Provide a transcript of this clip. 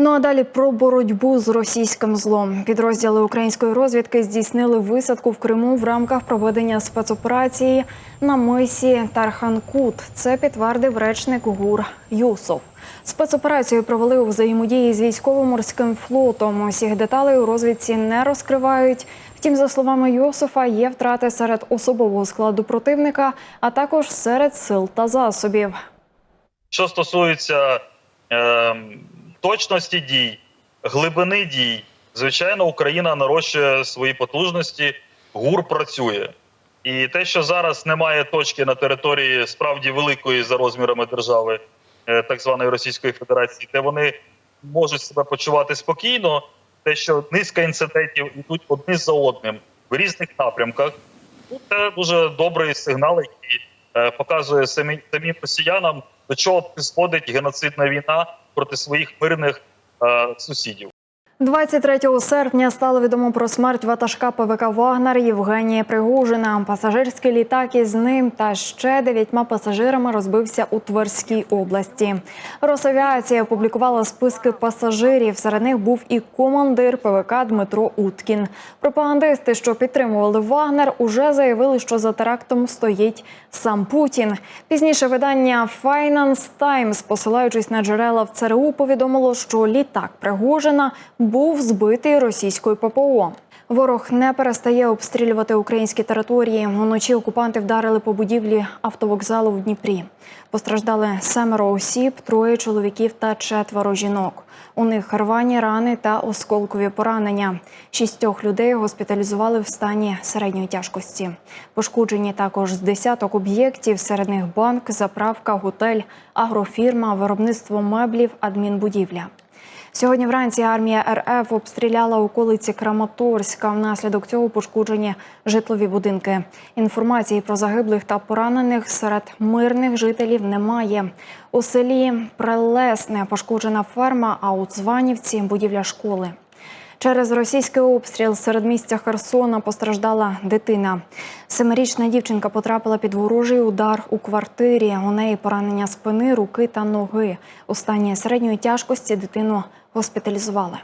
Ну а далі про боротьбу з російським злом. Підрозділи української розвідки здійснили висадку в Криму в рамках проведення спецоперації на мисі Тарханкут. Це підтвердив речник ГУР Юсов. Спецоперацію провели у взаємодії з військово-морським флотом. Усіх деталей у розвідці не розкривають. Втім, за словами Йосифа, є втрати серед особового складу противника, а також серед сил та засобів. Що стосується е, точності дій, глибини дій, звичайно, Україна нарощує свої потужності, ГУР працює. І те, що зараз немає точки на території справді великої за розмірами держави, е, так званої Російської Федерації, де вони можуть себе почувати спокійно, те, що низка інцидентів йдуть одні за одним в різних напрямках, ну, це дуже добрий сигнал, який е, показує самі, самим росіянам, до чого призводить геноцидна війна проти своїх мирних е, сусідів. 23 серпня стало відомо про смерть ватажка ПВК Вагнер Євгенія Пригожина. Пасажирський літак із ним та ще дев'ятьма пасажирами розбився у Тверській області. Росавіація опублікувала списки пасажирів. Серед них був і командир ПВК Дмитро Уткін. Пропагандисти, що підтримували Вагнер, уже заявили, що за терактом стоїть сам Путін. Пізніше видання Finance Times, посилаючись на джерела в ЦРУ, повідомило, що літак Пригожина був збитий російською ППО. Ворог не перестає обстрілювати українські території. Уночі окупанти вдарили по будівлі автовокзалу в Дніпрі. Постраждали семеро осіб, троє чоловіків та четверо жінок. У них рвані рани та осколкові поранення. Шістьох людей госпіталізували в стані середньої тяжкості. Пошкоджені також з десяток об'єктів. Серед них банк, заправка, готель, агрофірма, виробництво меблів, адмінбудівля. Сьогодні вранці армія РФ обстріляла околиці Краматорська. Внаслідок цього пошкоджені житлові будинки. Інформації про загиблих та поранених серед мирних жителів немає. У селі Прелесне пошкоджена ферма, а у Цванівці будівля школи. Через російський обстріл серед місця Херсона постраждала дитина. Семирічна дівчинка потрапила під ворожий удар у квартирі. У неї поранення спини, руки та ноги. Стані середньої тяжкості дитину госпіталізували.